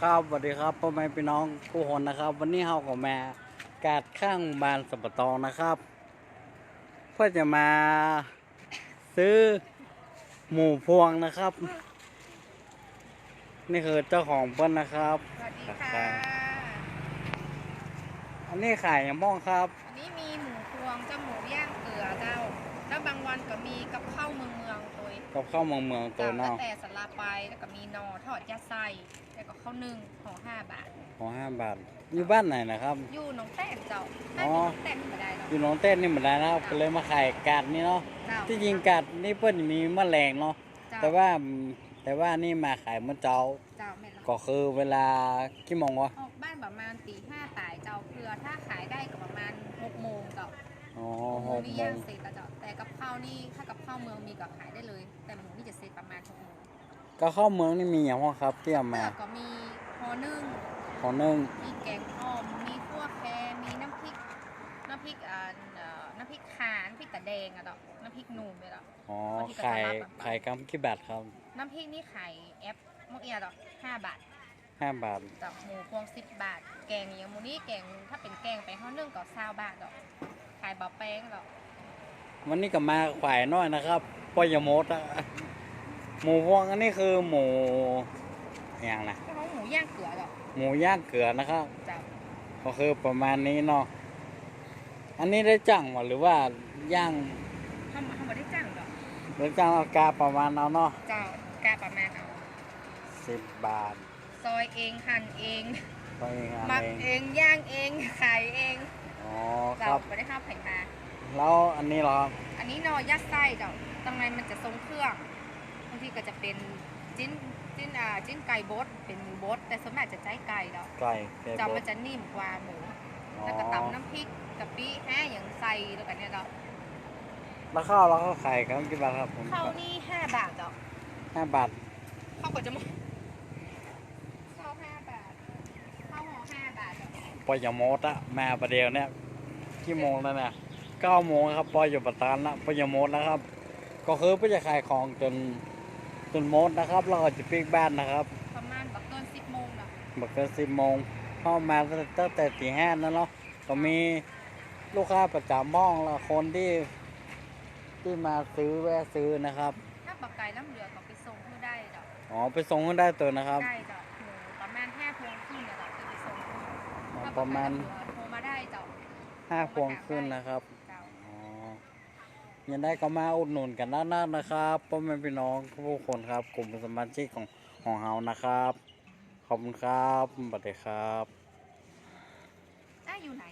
ครับสวัสดีครับพ่อแม่พี่น้องผู้คนนะครับ วันนี้เฮาก็มากาดข้างบานสับปะตองนะครับ เพื่อจะมาซื้อหมูพวงนะครับ นี่คือเจ้าของเปิ้ลนะครับ สวัสดีครัค่ะบอันนี้ขายอย่างม่องครับ อันนี้มีหมูพวงเจ้าหมูย่างเกลือเจ้า แล้วบางวันก็มีกับข้าวเมืองเมืองตัวเองกับข้าวเมืองเมืองตัวเจ้าเนแล้วอกแต่สลาไปแล้วก็มีหนอทอดยัดไส้ แล้วก็ข้าวนึ่งห่อห้าบาท ของห้าบาท อยู่บ้านไหนนะครับ อยู่หนองแต้มเจ้าอ๋ถ้าออยู่หนองแต้มไม่ได้หรอกอยู่หนองเต้นนี่เหมือนกันนะครับก็เลยมาขายกาดนี่เนาะ เจ้าที่จริงกาดนี่เปิ้ลมีแมลงเนาะ เจ้าแต่ว่าแต่ว่านี่มาขายเมื่อเจ้า เจ้าแม่นละก็คือเวลากี่โมงวะ ออกบ้านประมาณตีห้าตายเจ้าเพื่อถ้าขายได้ก็ประมาณหกโมงเจ้าอ๋อหหมูกนี่โมย่างงเสร็จแล้วเจ้าแต่กับข้าวนี่ถ้ากับข้าวเมืองมีก็ขายได้เลย แต่หมู ก็เข้าเมืองนี่มีอย่างพ่อครับที่เอามาแล้วก็มีห่อนึ่งของนึ่งมีแกงอ่อมมีขั่วแครมีน้ำพริกน้ำพริกอ่าเอ่อน้ำพริกขาน้ำพริกตะแดงอะดอกน้ำพริกหนุ่มเลยดอก อ๋อเอาที่ขายกระทะแบบขายกำกี่บาทครับน้ำพริกนี่ขายแอปมกเอียดอกห้าบาทห้าบาทดอกหมูพวงสิบบาท แกงอย่างหมูนี่แกงถ้าเป็นแกงไปห้อนึ่งก็ซาวบาทดอกขายบะแป้งดอกวันนี้ก็มาขายน้อยนะครับปอยมดอะ หมูพวงอันนี้คือหมูอย่างนะก็เขาหมูย่างเกลือดอกหมูย่างเกลือนะครับจ้ะก็คือประมาณนี้เนาะอันนี้ได้จังวะหรือว่าย่างทำทำมาได้จังดอกหรือจังเอากาประมาณเอาเนาะเจ้ากาประมาณเอาสิบบาท ซอยเองหั่นเองก็เองอันหมักเองเองย่างเองขายเองอ๋อคเรารับไม่ได้ข้าวไผ่มาแล้วอันนี้เหรอครับอันนี้นอยัดไส้เจ้าตรงในมันจะทรงเครื่อง บางทีก็จะเป็นจิ้นจิ้นอ่าจิ้นไก่บดเป็นหมูบดแต่ส่วนมากจะใจไก่เนาะไก่ไก่เจ้าบมัดนจะนิ่มกว่าหมูอ๋อแล้วก็ตำน้ำพริกกะปิแห้อย่างใส่แล้วกันเนี่ยเนาะแล้วข้าวแล้วก็ไข่ครับกี่บาทครับผมข้าวนี่ห้าบาทเนาะห้าบาทข้าวก็จะหมดข้าวห้าบาทข้าวห่อห้าบาทเนาะปอยมดอะมาประเดี๋ยวเนี่ยกี่โมงแล้วเนี่ยเก้าโมงครับปอยอยู่ปัตตานละปอยมดนะครับ ก็คือเพื่อจะขายของจน จนมดนะครับแล้วก็จะปิกบ้านนะครับ ประมาณบักเกินสิบโมงเนาะบักเกินสิบโมงเข้ามาตั้งแต่ตีห้านั่นเนาะก็มีลูกค้าประจำห้องละคนที่ที่มาซื้อแวะซื้อนะครับถ้าบักไก่น้ำเหลือก็ไปส่งให้ได้เนาะอ๋อไปส่งให้ได้ตัวนะครับได้เนาะหมูประมาณห้าพวงขึ้นเนาะจะไปส่งอ๋อถ้าประมาณบักไก่น้ำเหลือโทรมาได้เจ้าห้าพวงขึ้นนะครับเจ้าอ๋อ ยังได้ก็มาอุดหนุนกันด้านหน้านะครับพ่อแม่พี่น้องทุกคนครับ กลุ่มสมาชิกของของเฮานะครับ ขอบคุณครับสวัสดีครับ ได้อยู่ไหน